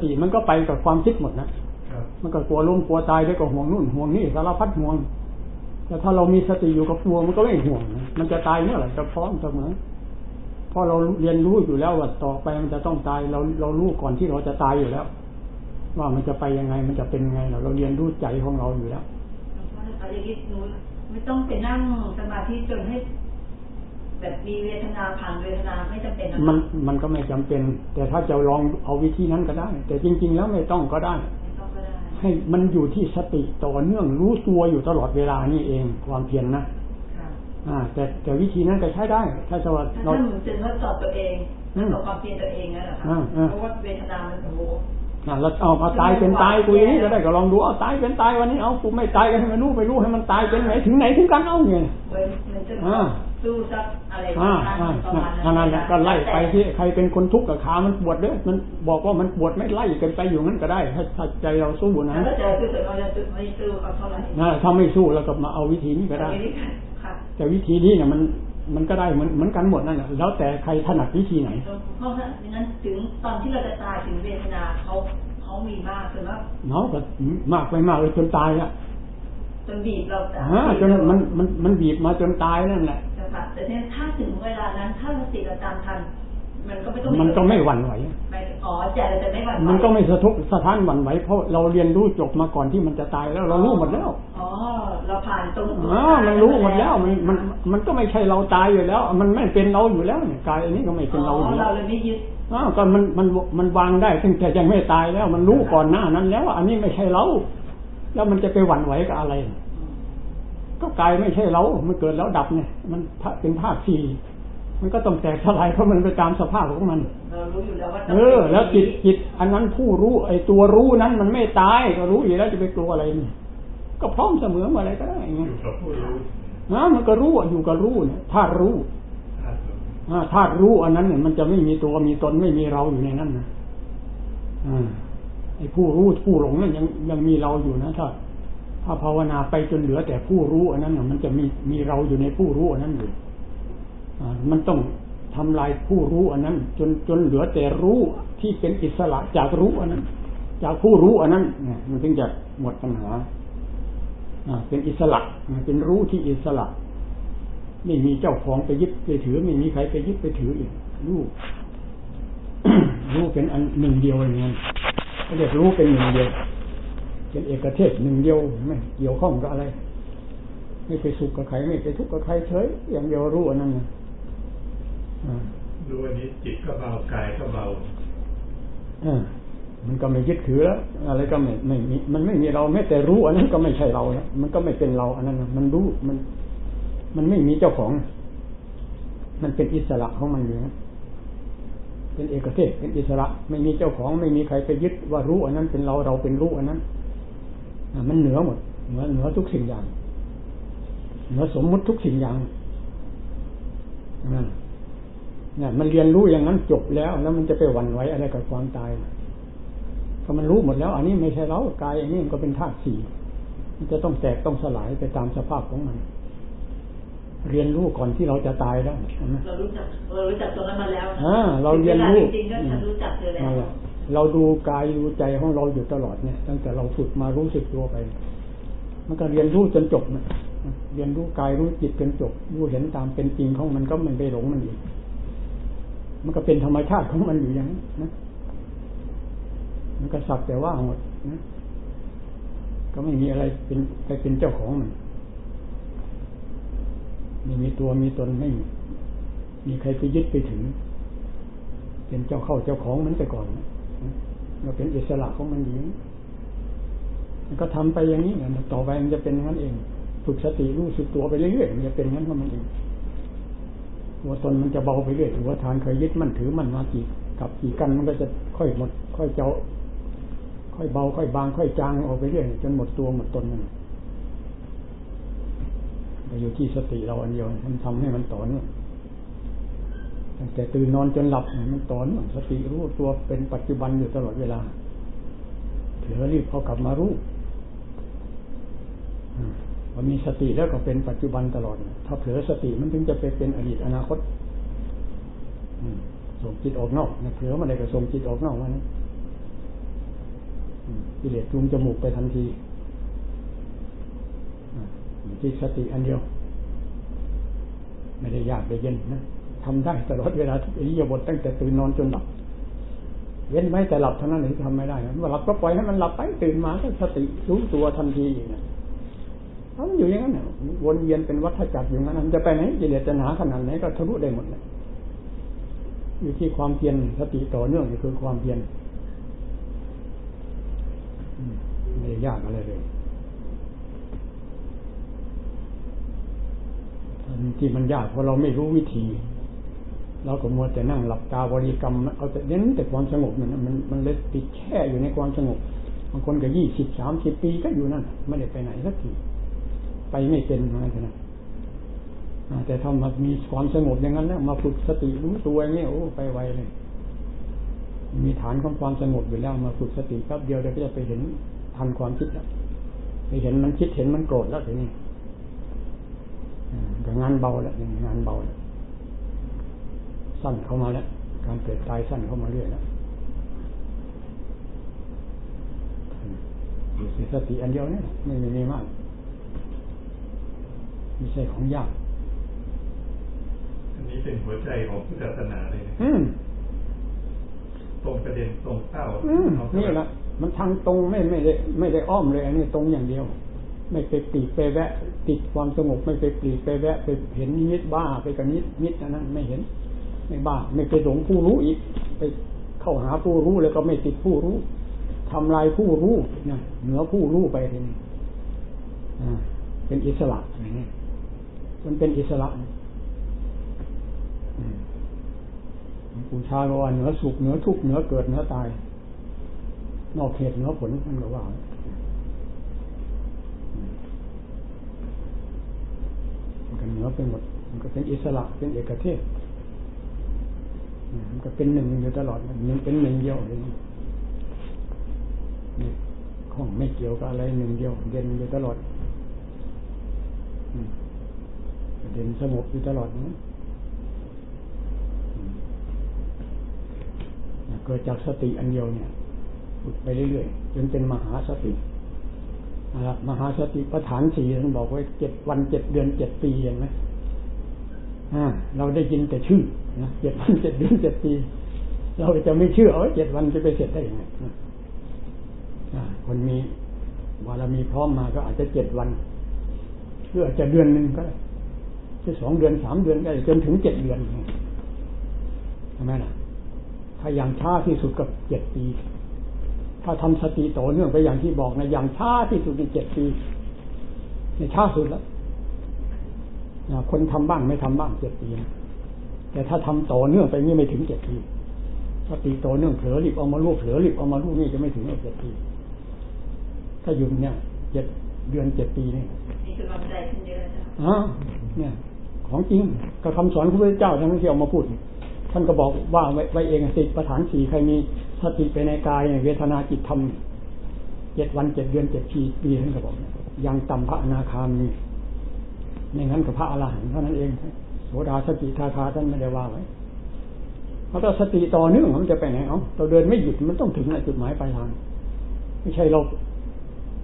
สติมันก็ไปกับความคิดหมดนะมันก็กลัวล้มกลัวตายด้วยก็ห่วงนู่นห่วงนี่สารพัดห่วงแต่ถ้าเรามีสติอยู่กับตัวมันก็ไม่ห่วงมันจะตายเมื่อไหร่ก็พร้อมเสมอพอเราเรียนรู้อยู่แล้วว่าต่อไปมันจะต้องตายเราเรารู้ก่อนที่เราจะตายอยู่แล้ว ว่ามันจะไปยังไงมันจะเป็นยังไงเราเราเรียนรู้ใจของเราอยู่แล้วเอาอย่างนี้หนูไม่ต้องไปนั่งสมาธิจนให้ แบบมีเวทนาผ่านเวทนาไม่จำเป็นนะมันมันก็ไม่จำเป็น แต่ถ้าจะลองเอาวิธีนั้นก็ได้ แต่จริง ๆ แล้วไม่ต้องก็ได้ไม่ต้องก็ได้ ให้มันอยู่ที่สติต่อเนื่องรู้ตัวอยู่ตลอดเวลานี่เองความเพียรนนะค่ะอ่า แต่แต่วิธีนั้นก็ใช้ได้ ถ้าจะว่าถ้าเราหนูจะทดสอบตัวเองอืมทดสอบความเพียรตัวเองนั่นแหละค่ะอ่าอ่าเพราะว่าเวทนามันโอ้โหอ่าเราเอาเอาตายเป็นตายกูอย่างนี้ก็ได้ก็ลองดูเอาตายเป็นตายวันนี้เอากูไม่ตายกันให้มันรู้ไปรู้ให้มันตายเป็นไหนถึงไหนถึงกันเอาเนี่ย เหมือนเหมือนจะอ่าสู้สักอะไรอ่าประอ่ามาณนั่นนั่นแหละก็ไล่ไปที่ใครเป็นคนทุกข์กับขามันปวดเด้อมันบอกว่ามันปวดไม่ไล่กันไปอยู่งั้นก็ได้ถ้าถ้าใจเราสู้นะแล้วก็เจอคือเราจะไม่สู้เขาเท่าไหร่นะถ้าไม่สู้เราก็มาเอาวิธีนี้ก็ได้อันนี้ค่ะแต่วิธีนี้เนี่ยมันมันก็ได้เหมือนเหมือนกันหมดนั่นแหละแล้วแต่ใครถนัดวิธีไหนเพราะฉะนั้นถึงตอนที่เราจะตายถึงเวทนาเขาเขามีมากจนว่าเนาะก็มากไปมากเลยจนตายละจนบีบเราแต่อ่าจนมันมันมันบีบมาจนตายนั่นแหละ ค่ะแต่เนี่ยถ้าถึงเวลานั้นถ้าสติเราตามทัน มันก็ไม่ต้องมันก็ไม่หวั่นไหวไม่อ๋อใจเราจะไม่หวั่นไหวมันก็ไม่สะทกสะท้านหวั่นไหวเพราะเราเรียนรู้จบมาก่อนที่มันจะตายแล้วเรารู้หมดแล้วอ๋อเราผ่านตรงอ่ามันรู้หมดแล้วมันมันมันก็ไม่ใช่เราตายอยู่แล้ว มันไม่เป็นเราอยู่แล้วเนี่ยกายอันนี้ก็ไม่เป็นเราอยู่แล้เราวเลยไม่ยึดอ้าวก็มันมันมันวางได้ตั้งแต่ยังไม่ตายแล้ว มันรู้ก่อนหน้านั้นแล้วว่าอันนี้ไม่ใช่เรา แล้วมันจะไปหวั่นไหวกับอะไร ก็กายไม่ใช่เรา มันเกิดแล้วดับเนี่ย มันเป็นธาตุสี่มันก็ต้องแตกสลายเพราะมันไปตามสภาพของมันเรารู้อยู่แล้วว่าเออ แล้วจิตจิต อันนั้นผู้รู้ ไอ้ตัวรู้นั้นมันไม่ตายก็รู้อยู่แล้วจะไปกลัวอะไรนี่ก็พร้อมเสมอเมื่อไรก็ได้ไงอยู่กับผู้รู้นะมันก็รู้อะอยู่กับรู้เนี่ยธาตุรู้ธาตุรู้อ่าธาตุรู้อันนั้นเนี่ยมันจะไม่มีตัวมีตนไม่มีเราอยู่ในนั้นนะอ่าไอ้ผู้รู้ผู้หลงนั่นยังยังมีเราอยู่นะถ้า ถ้าภาวนาไปจนเหลือแต่ผู้รู้อันนั้นน่ะมันจะมีมีเราอยู่ในผู้รู้อันนั้นอยู่มันต้องทำลายผู้รู้อันนั้น จนจนเหลือแต่รู้ที่เป็นอิสระจากรู้อันนั้น จากผู้รู้อันนั้นเนี่ยมันถึงจะหมดปัญหาเป็นอิสระเป็นรู้ที่อิสระ ไม่มีเจ้าของไปยึดไปถือ ไม่มีใครไปยึดไปถืออีกรู้รู้เป็นอันหนึ่งเดียวอย่างเงี้ยเรียกรู้เป็นหนึ่งเดียว เป็นเอกเทศหนึ่งเดียวไม่เกี่ยวข้องกับอะไร ไม่ไปสุขกับใครไม่ไปทุกข์กับใครเฉยอย่างเดียวรู้อันนั้นนะอ่ารู้อันนี้จิตก็เบากายก็เบาอ่ามันก็ไม่ยึดถือแล้วอะไรก็ไม่ไม่มีมันไม่มีเราแม้แต่รู้ อันนั้นก็ไม่ใช่เราแล้วมันก็ไม่เป็นเราอันนั้นน่ะมันรู้มัน มันไม่มีเจ้าของ มันเป็นอิสระของมันอยู่นะเป็นเอกเทศเป็นอิสระ ไม่มีเจ้าของ ไม่มีใครไปยึดว่ารู้ อันนั้นเป็นเราเราเป็นรู้อันนั้นอะ มันเหนือหมดเหนือเหนือทุกสิ่งอย่าง เหนือสมมุติทุกสิ่งอย่างนั่นเนี่ยมันเรียนรู้อย่างนั้นจบแล้ว แล้วมันจะไปหวั่นไหวอะไรกับความตายก็มันรู้หมดแล้ว อันนี้ไม่ใช่เรากายอันนี้มันก็เป็นธาตุสี่มันจะต้องแตกต้องสลายไปตามสภาพของมัน เรียนรู้ก่อนที่เราจะตายแล้วใช่ไหมเรารู้จักเรารู้จักตรงนั้นมาแล้วอ่าเราเรียนรู้จริงๆก็ฉันรู้จักเธอแล้วนั่นแหละ เราดูกายดูใจของเราอยู่ตลอดเนี่ย ตั้งแต่เราฝึกมารู้สึกตัวไป มันก็เรียนรู้จนจบนะเรียนรู้กายรู้จิตจนจบรู้เห็นตามเป็นจริงของมันก็ไม่ไปหลงมันอีก มันก็เป็นธรรมชาติของมันอยู่อย่างนั้นนะมันก็สักแต่ว่าหมดนะก็ไม่มีอะไรเป็นไปเป็นเจ้าของมันไม่มีตัวมีตนไม่มีใครไปยึดไปถือเป็นเจ้าเข้าเจ้าของมันแต่ก่อนนะ เราเป็นอิสระของมันเอยู่มันก็ทำไปอย่างนี้นะต่อไปมันจะเป็นงนั้นเอง ฝึกสติรู้สึกตัวไปเรื่อยๆมันจะเป็นงนั้นของมันเองตัวตนมันจะเบาไปเรื่อยถือว่าทานเคยยึดมันถือมันมากี่กับกี่กันมันก็จะค่อยหมด ค่อยเจ้า ค่อยเบา ค่อยบาง ค่อยจางออกไปเรื่อยจนหมดตัวหมดตนมันไปอยู่ที่สติเราอันเดียวมันทำให้มันต่อเนื่อง ตั้งแต่ตื่นนอนจนหลับมันต่อเนื่องสติรู้ตัวเป็นปัจจุบันอยู่ตลอดเวลาเถือรีบเขากลับมารู้มพอมีสติแล้วก็เป็นปัจจุบันตลอด ถ้าเผลอสติมันถึงจะไปเป็นอดีตอนาคตส่งจิตออกนอกนะเผลอมาได้ก็ส่งจิตออกนอกมานกิเลสจูงจมูกไปทันทีที่สติอันเดียว ไม่ได้ยากได้เย็นนะ ทำได้ตลอดเวลาทุกอิริยาบถตั้งแต่ตื่นนอนจนหลับเว้นไว้แต่หลับเท่านั้นเองทำไม่ได้นะว่าหลับก็ปล่อยให้มันหลับไปตื่นมาก็สติรู้ตัวทันทีอย่างนั้นอาอยู่อย่างนั้นวนเวียนเป็นวัฏจักรอยู่งั้นมันจะไปไหนกิเลสจะหนาขนาดไหนก็ทะลุได้หมดเลยอยู่ที่ความเพียรสติต่อเนื่องนี่คือความเพียรไม่ยากอะไรเลยที่มันยากเพราะเราไม่รู้วิธี เราก็มัวแต่นั่งหลับตาบริกรรมเอาแต่เน้นแต่ความสงบนั่นมันมันเลยติดแช่อยู่ในความสงบบางคนก็ยี่สิบสามสิบปีก็อยู่นั่นไม่ได้ไปไหนสักทีไปไม่เป็นเหมือนกันนะแต่ถ้ามามีความสงบอย่างนั้นแล้วมาฝึกสติรู้ตัวอย่างนี้โอ้ไปไวเลย มีฐานของความสงบอยู่แล้วมาฝึกสติแป๊บเดียวเดี๋ยวก็จะไปเห็นทันความคิดแล้วไปเห็นมันคิดเห็นมันโกรธแล้วทีนี้อ่งานเบาแล้วงนี้งานเบาแล้ว สั้นเข้ามาแล้ว การเกิดตายสั้นเข้ามาเรื่อยแล้วอยู่ที่สติอันเดียวเนี่ยไม่มีมีมากไม่ใช่ของยาก อันนี้เป็นหัวใจของพุทธศาสนาเลยนะอืมตรงประเด็นตรงเป้าอืมเอาเข้านี่ไปแหละมันทางตรงไม่ไม่ได้ไม่ได้อ้อมเลย อันนี้ตรงอย่างเดียว ไม่ไปปลีกไปแวะ ติดความสงบไม่ไปปลีกไปแวะ ไปเห็นนิมิตบ้าไปกับนิดนิดอันนั้นไม่เห็น ไม่บ้าไม่ไปหลงผู้รู้อีก ไปเข้าหาผู้รู้แล้วก็ไม่ติดผู้รู้ทำลายผู้รู้นะเหนือผู้รู้ไปทีนี้เป็นอิสระอย่างนี้มันเป็นอิสระปูชาบอกว่าเหนือสุขเหนือทุกข์เหนือเกิดเหนือตาย นอกเหตุเหนือผลท่านก็ว่ามันก็เหนือไปหมด มันก็เป็นอิสระเป็นเอกเทศ มันก็เป็นหนึ่งอยู่ตลอดมันเป็นหนึ่งเดียวเลยของไม่เกี่ยวกับอะไรหนึ่งเดียวเด่นอยู่ตลอดเด่นสงบอยู่ตลอดนะอืมเกิดจากสติอันเดียวเนี่ยฝึกไปเรื่อยๆจนเป็นมหาสติมหาสติประฐานสี่ท่านบอกไว้เจ็ดวันเจ็ดเดือนเจ็ดปีเห็นไหมเราได้ยินแต่ชื่อ นะเจ็ดวันเจ็ดเดือนเจ็ดปี เราจะไม่เชื่อว่าเจ็ดวันจะไปเสร็จได้ยังไงคนมีบารมีพร้อมมาก็อาจจะเจ็ดวันหรืออาจจะเดือนหนึ่งก็ได้จะสองเดือนสามเดือนก็ได้จนถึงเจ็ดเดือนใช่ไหมล่ะ ถ้าอย่างช้าที่สุดก็เจ็ดปี ถ้าทำสติต่อเนื่องไปอย่างที่บอกนะอย่างช้าที่สุดในเจ็ดปีในช้าสุดแล้วคนทำบ้างไม่ทำบ้างเจ็ดปีนะ แต่ถ้าทำต่อเนื่องไปนี่ไม่ถึงเจ็ดปีสติต่อเนื่องเผลอรีบเอามาลูกเผลอรีบเอามาลูกนี่จะไม่ถึงเจ็ดปี ถ้าอยู่เนี่ยเจ็ดเดือนเจ็ดปีนี่มีกำลังใจขึ้นเยอะนะคะอ่าเนี่ย ของจริงก็คำสอนของพระเจ้าทั้งที่เอามาพูด ท่านก็บอกว่าไว้ไว้เองติประฐานสี่ใครมีสติไปในกายเนี่ยเวทนาจิตธรรมเจ็ดวันเจ็ดเดือนเจ็ดปีปีท่านก็บอกยังต่ำพระอนาคามีไม่งั้นกับพระอรหันต์เท่านั้นเอง โสดาสติทาคาท่านไม่ได้ว่าไว้เพราะถ้าสติต่อเนื่องมันจะไปไหนเอ้าเราเดินไม่หยุดมันต้องถึงในจุดหมายปลายทาง ไม่ใช่เรา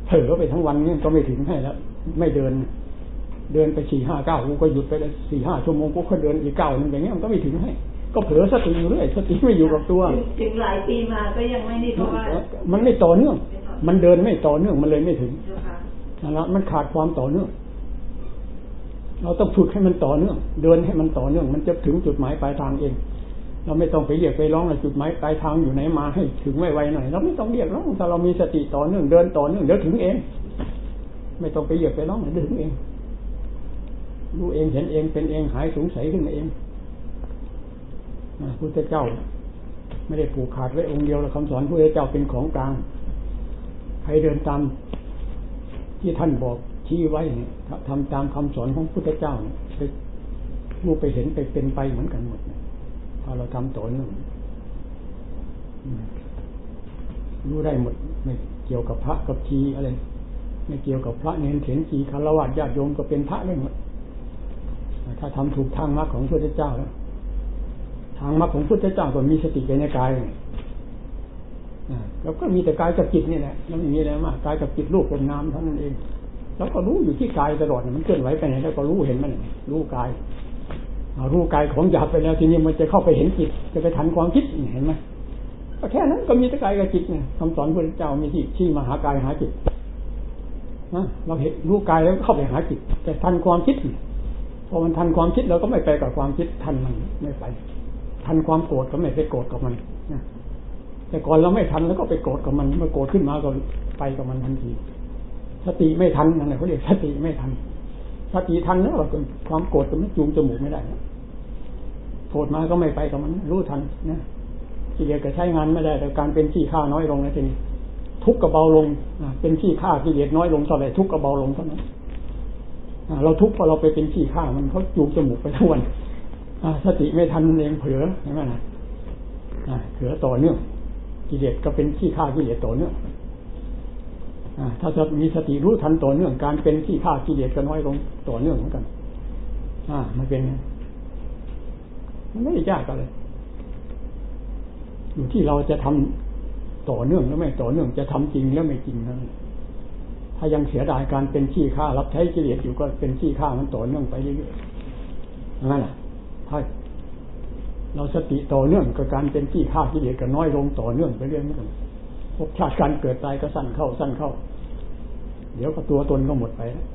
เผลอไปทั้งวันนี้ก็ไม่ถึงให้แล้ว ไม่เดิน เดินไปสี่ห้าเก้ากูก็หยุดไปแล้วสี่ห้าชั่วโมงกูก็เดินอีกเก้านึงอย่างเงี้ยมันก็ไม่ถึงให้ ก็เผลอสติอยู่เรื่อยสติไม่อยู่กับตัว ถึงถึงหลายปีมาก็ยังไม่นี่เพราะว่ามันไม่ต่อเนื่อง มันเดินไม่ต่อเนื่องมันเลยไม่ถึงเจ้าค่ะนั่นละมันขาดความต่อเนื่อง เราต้องฝึกให้มันต่อเนื่อง เดินให้มันต่อเนื่อง มันจะถึงจุดหมายปลายทางเอง เราไม่ต้องไปเรียกไปร้องว่าจุดหมายปลายทางอยู่ไหนมาให้ถึงไวๆหน่อยเราไม่ต้องเรียกร้องถ้าเรามีสติต่อเนื่องเดินต่อเนื่องเดี๋ยวถึงเอง ไม่ต้องไปเรียกไปร้องเดี๋ยวถึงเองรู้เองเห็นเองเป็นเองหายสงสัยขึ้นมาเองนะพุทธเจ้า ไม่ได้ผูกขาดไว้องค์เดียวแล้วคำสอนพระพุทธเจ้าเป็นของกลางใครเดินตามที่ท่านบอก ชี้ไว้เนี่ยทำตามคำสอนของพุทธเจ้าเนี่ยไปรู้ไปเห็นไปเป็นไปเหมือนกันหมดเนี่ยถ้าเราทำต่อเนื่องรู้ได้หมดไม่เกี่ยวกับพระกับชีอะไรไม่เกี่ยวกับพระเนรเถรชีคารวะญาติโยมก็เป็นพระได้หมดถ้าทำถูกทางมรรคของพุทธเจ้าแล้วทางมรรคของพุทธเจ้าก็มีสติในกายแล้วก็มีแต่กายกับจิตนี่แหละแล้วไม่มีอะไรมากกายกับจิตรูปเป็นนามเท่านั้นเอง แล้วก็รู้อยู่ที่กายตลอดมันเคลื่อนไหวไปไหนแล้วก็รู้เห็นมันรู้กายรู้กายของหยาบไปแล้วทีนี้มันจะเข้าไปเห็นจิต จะไปทันความคิดเห็นไหมก็แค่นั้นก็มีแต่กายกับจิตเนี่ยคำสอนพระเจ้ามีที่ที่มาหากายหาจิตนะเราเห็นรู้กายแล้วเข้าไปหาจิตแต่ทันความคิดพอมันทันความคิดเราก็ไม่ไปกับความคิดทันมันไม่ไป ทันความโกรธก็ไม่ไปโกรธกับมันนะแต่ก่อนเราไม่ทันแล้วก็ไปโกรธกับมันเมื่อโกรธขึ้นมาก็ไปกับมันทันที สติไม่ทันนั่นแหละเขาเรียกสติไม่ทันสติทันแล้วความโกรธจะไม่จูงจมูกไม่ได้โกรธมาก็ไม่ไปกับมัน รู้ทันนะกิเลสก็ใช้งานไม่ได้ แต่การเป็นขี้ข้าน้อยลงนะทีนี้ทุกข์ก็เบาลงเป็นขี้ข้ากิเลสน้อยลงเท่าไหร่ทุกข์ก็เบาลงเท่านั้นเราทุกข์เพราะเราไปเป็นขี้ข้ามันเขาจูงจมูกไปทั้งวันสติไม่ทันเองเผลอใช่ไหมนะอ่าเผลอต่อเนื่องกิเลสก็เป็นขี้ข้ากิเลสต่อเนื่อง ถ้าจะมีสติรู้ทันต่อเนื่องการเป็นขี้ข้ากิเลสก็น้อยลงต่อเนื่องเหมือนกัน อ่า มันเป็นมันไม่ได้ยากอะไรอยู่ที่เราจะทำต่อเนื่องแล้วไม่ต่อเนื่องจะทำจริงแล้วไม่จริงนั้นถ้ายังเสียดายการเป็นขี้ข้ารับใช้กิเลสอยู่ก็เป็นขี้ข้ามันต่อเนื่องไปเรื่อยๆนั่นแหละถ้าเราสติต่อเนื่องกับการเป็นที่ฆ่ากิเลสก็น้อยลงต่อเนื่องไปเรื่อยๆ ภพชาติการเกิดตายก็สั้นเข้าสั้นเข้า เดี๋ยวก็ตัวตนก็หมดไปแล้ว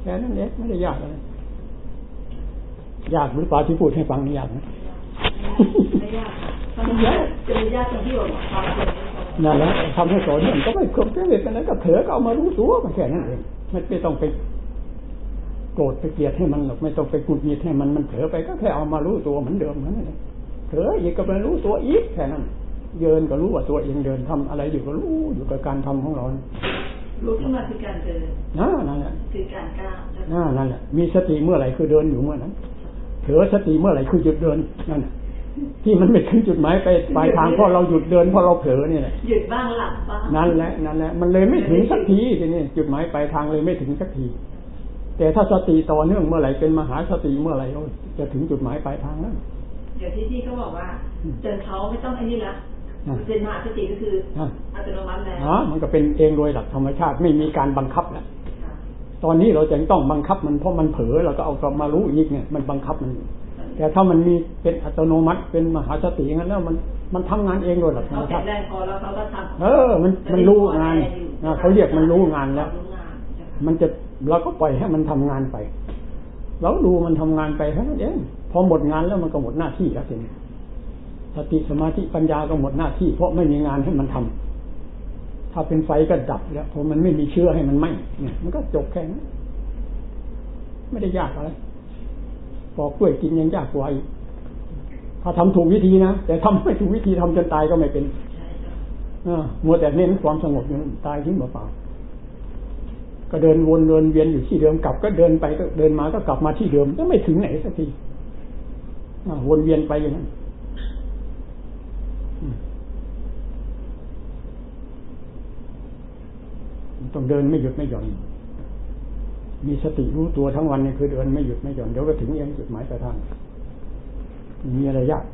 แค่นั้นเองไม่ได้ยากอะไรยากหรือเปล่าที่พูดให้ฟังนี่ยากนะไม่ยากค่ะมันยากจะมียากตรงที่บอกว่าความเจ็บไม่พอนั่นแหละทำให้ต่อเนื่องก็ไม่ควรกิเลสอะไรก็เถอก็เอามารู้ตัวมาแค่นั้นเองไม่ไม่ต้องไปโกรธไปเกลียดให้มันหรอกไม่ต้องไปกุดหงิดให้มันมันเถอไปก็แค่เอามารู้ตัวเหมือนเดิมนั่นเองเถออีกก็ไปรู้ตัวอีกแค่นั้น เยินก็รู้ว่าตัวเองเดินทำอะไรอยู่ก็รู้อยู่กับการทำของเรารู้ขึ้นมาคือการเดินนั่นนั่นแหละคือการก้าวแล้วนั่นนั่นแหละ มีสติเมื่อไหร่คือเดินอยู่เมื่อนั้นเถอสติเมื่อไหร่คือหยุดเดินนั่นน่ะที่มันไม่ถึงจุดหมายไปปลายทางเพราะเราหยุดเดินเพราะเราเผลอนี่แหละหยุดบ้างหลับบ้างนั่นแหละนั่นแหละมันเลยไม่ถึงสักทีทีนี้จุดหมายปลายทางเลยไม่ถึงสักที แต่ถ้าสติต่อเนื่องเมื่อไหร่เป็นมหาสติเมื่อไหร่โอ้ยจะถึงจุดหมายปลายทางแล้วเดี๋ยวที่ที่เขาบอกว่าอืมเดินเขาไม่ต้องไอ้นี่ละอ่า เดินมหาสติก็คืออะอัตโนมัติแล้วอ๋อมันก็เป็นเองโดยหลักธรรมชาติไม่มีการบังคับแล้วค่ะตอนนี้เราจะต้องบังคับมันเพราะมันเผลอเราก็เอากลับมารู้อีกเนี่ยมันบังคับมันอยู่แต่ถ้ามันมีเป็นอัตโนมัติเป็นมหาสติอย่างนั้นแล้วมันมันทำงานเองโดยหลักธรรเขามแข็ชางติแรงพอแล้วเขาก็ทำเออ มันมันรู้งานอะเขาเรียกมันรู้งานแล้วรู้งานใช่ค่ะมันจะเราก็ปล่อยให้มันทำงานไปเราดูมันทำงานไปแค่นั้นเองพอหมดงานแล้วมันก็หมดหน้าที่แล้วทีนี้ สติสมาธิปัญญาก็หมดหน้าที่ เพราะไม่มีงานให้มันทำถ้าเป็นไฟก็ดับแล้วเพราะมันไม่มีเชื้อให้มันไหม้เนี่ยมันก็จบแค่นั้นไม่ได้ยากอะไรปอกกล้วยกินยังยากกว่าอีกถ้าทำถูกวิธีนะแต่ทำไม่ถูกวิธีทำจนตายก็ไม่เป็นใช่ค่ะเออมัวแต่เน้นความสงบอยู่นั่นตายทิ้งเปล่าๆก็เดินวนเดินเวียนอยู่ที่เดิมกลับ ก็เดินไปก็เดินมาก็กลับมาที่เดิมก็ไม่ถึงไหนสักทีอ่าวนเวียนไปอย่างนั้นอืม ต้องเดินไม่หยุดไม่หย่อน มีสติรู้ตัวทั้งวันเนี่ยคือเดินไม่หยุดไม่หย่อนเดี๋ยวก็ถึงเองจุดหมายปลายทางม่มีอะไรยาก